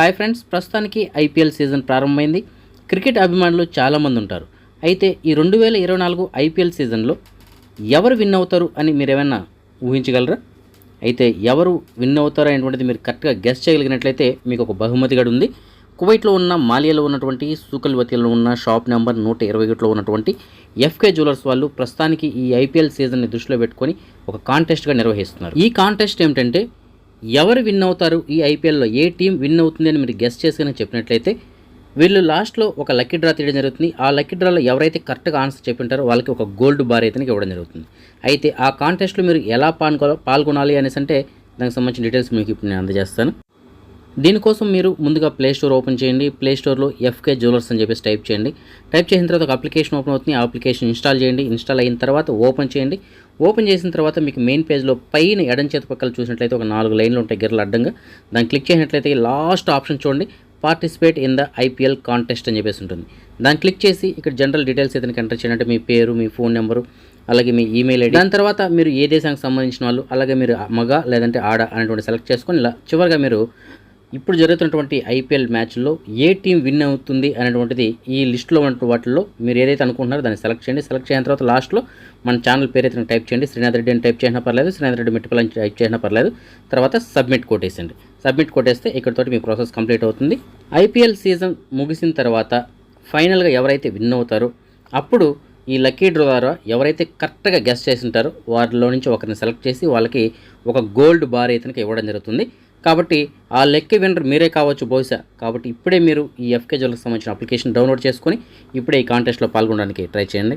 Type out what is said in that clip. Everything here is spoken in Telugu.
హాయ్ ఫ్రెండ్స్ ప్రస్తుతానికి ఐపీఎల్ సీజన్ ప్రారంభమైంది. క్రికెట్ అభిమానులు చాలామంది ఉంటారు. అయితే ఈ రెండు వేల ఇరవై నాలుగు ఐపీఎల్ సీజన్లో ఎవరు విన్ అవుతారు అని మీరు ఏమైనా ఊహించగలరా? అయితే ఎవరు విన్ అవుతారు అనేటువంటిది మీరు కరెక్ట్గా గెస్ట్ చేయగలిగినట్లయితే మీకు ఒక బహుమతి గడు ఉంది. కువైట్లో ఉన్న మాలియాలో ఉన్నటువంటి సూకల్వతిలో ఉన్న షాప్ నెంబర్ నూట ఇరవై ఒకటిలో ఉన్నటువంటి ఎఫ్కే జ్యువెలర్స్ వాళ్ళు ప్రస్తుతానికి ఈ ఐపీఎల్ సీజన్ని దృష్టిలో పెట్టుకొని ఒక కాంటెస్ట్గా నిర్వహిస్తున్నారు. ఈ కాంటెస్ట్ ఏమిటంటే ఎవరు విన్ అవుతారు? ఈ ఐపీఎల్లో ఏ టీం విన్ అవుతుంది అని మీరు గెస్ట్ చేసుకుని చెప్పినట్లయితే వీళ్ళు లాస్ట్లో ఒక లక్కీ డ్రా తీయడం జరుగుతుంది. ఆ లక్కీ డ్రాలో ఎవరైతే కరెక్ట్గా ఆన్సర్ చెప్పింటారో వాళ్ళకి ఒక గోల్డ్ బార్ అయితే ఇవ్వడం జరుగుతుంది. అయితే ఆ కాంటెస్ట్లో మీరు ఎలా పాల్గొ పాల్గొనాలి అనేసి అంటే దానికి సంబంధించిన డీటెయిల్స్ మీకు ఇప్పుడు నేను అందజేస్తాను. దీనికోసం మీరు ముందుగా ప్లే స్టోర్ ఓపెన్ చేయండి. ప్లే స్టోర్లో ఎఫ్కే జ్యువెలర్స్ అని చెప్పేసి టైప్ చేయండి. టైప్ చేసిన తర్వాత ఒక అప్లికేషన్ ఓపెన్ అవుతుంది. ఆ అప్లికేషన్ ఇన్స్టాల్ చేయండి. ఇన్స్టాల్ అయిన తర్వాత ఓపెన్ చేయండి. ఓపెన్ చేసిన తర్వాత మీకు మెయిన్ పేజ్లో పైన ఎడం చేతి పక్కల చూసినట్లయితే ఒక నాలుగు లైన్లు ఉంటాయి గిర్రలు అడ్డంగా. దాన్ని క్లిక్ చేసినట్లయితే లాస్ట్ ఆప్షన్ చూడండి participate in the IPL contest అని చెప్పేసి ఉంటుంది. దాన్ని క్లిక్ చేసి ఇక్కడ జనరల్ డీటెయిల్స్ అయితే ఎంటర్ చేయాలంటే మీ పేరు మీ ఫోన్ నెంబరు అలాగే మీ ఈమెయిల్ ఐడి. దాని తర్వాత మీరు ఏ దేశానికి సంబంధించిన వాళ్ళు అలాగే మీరు మగ లేదంటే ఆడ అనేటువంటి సెలెక్ట్ చేసుకొని ఇలా చివరిగా మీరు ఇప్పుడు జరుగుతున్నటువంటి ఐపీఎల్ మ్యాచ్లో ఏ టీం విన్ అవుతుంది అనేటువంటిది ఈ లిస్టులో ఉన్న వాటిల్లో మీరు ఏదైతే అనుకుంటున్నారో దాన్ని సెలెక్ట్ చేయండి. సెలెక్ట్ చేసిన తర్వాత లాస్ట్లో మన ఛానల్ పేరు అయితే టైప్ చేయండి. శ్రీనాథ్ రెడ్డి అని టైప్ చేసినా పర్లేదు శ్రీనాథ్ రెడ్డి మెట్టిపల్ అని టైప్ చేసినా పర్లేదు. తర్వాత సబ్మిట్ కొట్టేసండి సబ్మిట్ కొట్టేస్తే ఇక్కడతోటి మీ ప్రాసెస్ కంప్లీట్ అవుతుంది. ఐపీఎల్ సీజన్ ముగిసిన తర్వాత ఫైనల్గా ఎవరైతే విన్ అవుతారో అప్పుడు ఈ లక్కీ డ్రో ద్వారా ఎవరైతే కరెక్ట్గా గెస్ట్ చేసి ఉంటారో వారిలో నుంచి ఒకరిని సెలెక్ట్ చేసి వాళ్ళకి ఒక గోల్డ్ బార్ అయితే ఇవ్వడం జరుగుతుంది. కాబట్టి ఆ లెక్క విన్నర్ మీరే కావచ్చు బహుశా. కాబట్టి ఇప్పుడే మీరు ఈ ఎఫ్కే జ్యువెల్కి సంబంధించిన అప్లికేషన్ డౌన్లోడ్ చేసుకొని ఇప్పుడే ఈ కాంటెస్ట్లో పాల్గొనడానికి ట్రై చేయండి.